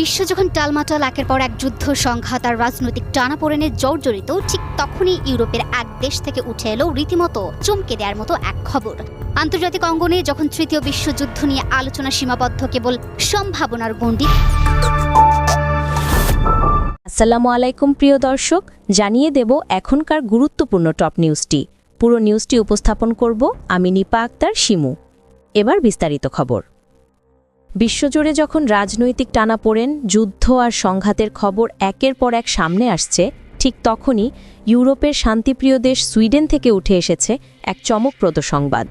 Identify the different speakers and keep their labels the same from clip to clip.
Speaker 1: বিশ্ব যখন টালমাটাল একের পর এক যুদ্ধ, সংঘাত আর রাজনৈতিক টানাপোড়েনে জর্জরিত, ঠিক তখনই ইউরোপের এক দেশ থেকে উঠে এলো রীতিমতো চমকে দেওয়ার মতো এক খবর। আন্তর্জাতিক অঙ্গনে যখন তৃতীয় বিশ্বযুদ্ধ নিয়ে আলোচনা সীমাবদ্ধ কেবল সম্ভাবনার গণ্ডি।
Speaker 2: আসসালামু আলাইকুম, প্রিয় দর্শক। জানিয়ে দেব এখনকার গুরুত্বপূর্ণ টপ নিউজটি। পুরো নিউজটি উপস্থাপন করব আমি নিপা আক্তার, শিমু। এবার বিস্তারিত খবর। বিশ্বজুড়ে যখন রাজনৈতিক টানাপোড়েন যুদ্ধ আর সংঘাতের খবর একের পর এক সামনে আসছে, ঠিক তখনই ইউরোপের শান্তিপ্রিয় দেশ সুইডেন থেকে উঠে এসেছে এক চমকপ্রদ সংবাদ।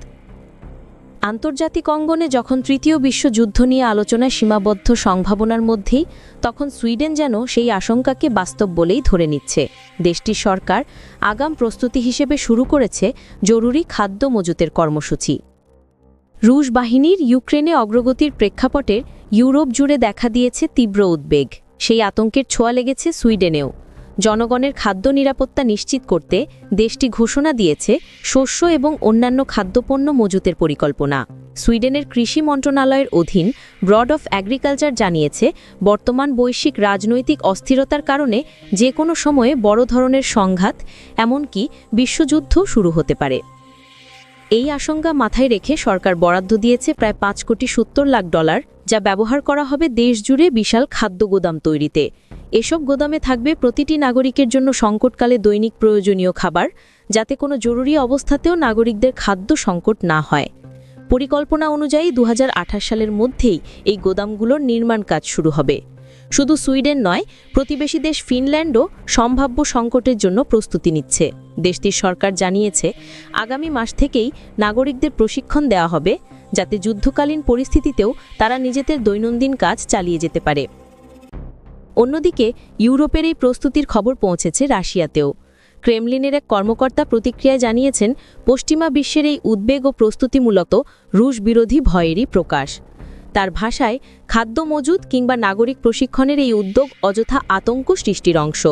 Speaker 2: আন্তর্জাতিক অঙ্গনে যখন তৃতীয় বিশ্বযুদ্ধ নিয়ে আলোচনায় সীমাবদ্ধ সম্ভাবনার মধ্যেই, তখন সুইডেন যেন সেই আশঙ্কাকে বাস্তব বলেই ধরে নিচ্ছে। দেশটির সরকার আগাম প্রস্তুতি হিসেবে শুরু করেছে জরুরি খাদ্য মজুতের কর্মসূচি। রুশ বাহিনীর ইউক্রেনে অগ্রগতির প্রেক্ষাপটে ইউরোপ জুড়ে দেখা দিয়েছে তীব্র উদ্বেগ। সেই আতঙ্কের ছোঁয়া লেগেছে সুইডেনেও। জনগণের খাদ্য নিরাপত্তা নিশ্চিত করতে দেশটি ঘোষণা দিয়েছে শস্য এবং অন্যান্য খাদ্যপণ্য মজুতের পরিকল্পনা। সুইডেনের কৃষি মন্ত্রণালয়ের অধীন ব্রড অফ অ্যাগ্রিকালচার জানিয়েছে, বর্তমান বৈশ্বিক রাজনৈতিক অস্থিরতার কারণে যে কোনো সময়ে বড় ধরনের সংঘাত, এমনকি বিশ্বযুদ্ধ শুরু হতে পারে। এই আশঙ্কা মাথায় রেখে সরকার বরাদ্দ দিয়েছে প্রায় পাঁচ কোটি সত্তর লাখ ডলার, যা ব্যবহার করা হবে দেশজুড়ে বিশাল খাদ্য গোদাম তৈরিতে। এসব গোদামে থাকবে প্রতিটি নাগরিকের জন্য সংকটকালে দৈনিক প্রয়োজনীয় খাবার, যাতে কোনো জরুরি অবস্থাতেও নাগরিকদের খাদ্য সংকট না হয়। পরিকল্পনা অনুযায়ী দু হাজার আঠাশ সালের মধ্যেই এই গোদামগুলোর নির্মাণ কাজ শুরু হবে। শুধু সুইডেন নয়, প্রতিবেশী দেশ ফিনল্যান্ডও সম্ভাব্য সংকটের জন্য প্রস্তুতি নিচ্ছে। দেশটির সরকার জানিয়েছে, আগামী মাস থেকেই নাগরিকদের প্রশিক্ষণ দেওয়া হবে, যাতে যুদ্ধকালীন পরিস্থিতিতেও তারা নিজেদের দৈনন্দিন কাজ চালিয়ে যেতে পারে। অন্যদিকে, ইউরোপের এই প্রস্তুতির খবর পৌঁছেছে রাশিয়াতেও। ক্রেমলিনের এক কর্মকর্তা প্রতিক্রিয়ায় জানিয়েছেন, পশ্চিমা বিশ্বের এই উদ্বেগ ও প্রস্তুতি মূলত রুশ বিরোধী ভয়েরই প্রকাশ। তার ভাষায় খাদ্য মজুদ কিংবা নাগরিক প্রশিক্ষণের এই উদ্যোগ অযথা আতঙ্ক সৃষ্টির অংশ।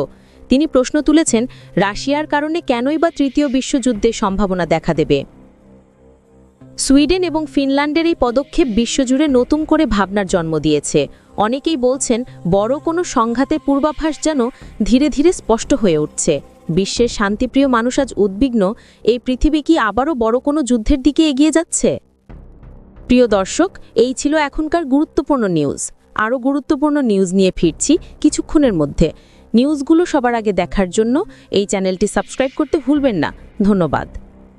Speaker 2: তিনি প্রশ্ন তুলেছেন, রাশিয়ার কারণে কেনই বা তৃতীয় বিশ্বযুদ্ধের সম্ভাবনা দেখা দেবে? সুইডেন এবং ফিনল্যান্ডের এই পদক্ষেপ বিশ্বজুড়ে নতুন করে ভাবনার জন্ম দিয়েছে। অনেকেই বলছেন, বড় কোনো সংঘাতের পূর্বাভাস যেন ধীরে ধীরে স্পষ্ট হয়ে উঠছে। বিশ্বের শান্তিপ্রিয় মানুষ আজ উদ্বিগ্ন, এই পৃথিবী কি আবারও বড় কোনো যুদ্ধের দিকে এগিয়ে যাচ্ছে? প্রিয় দর্শক, এই ছিল এখনকার গুরুত্বপূর্ণ নিউজ। আরও গুরুত্বপূর্ণ নিউজ নিয়ে ফিরছি কিছুক্ষণের মধ্যে। নিউজগুলো সবার আগে দেখার জন্য এই চ্যানেলটি সাবস্ক্রাইব করতে ভুলবেন না। ধন্যবাদ।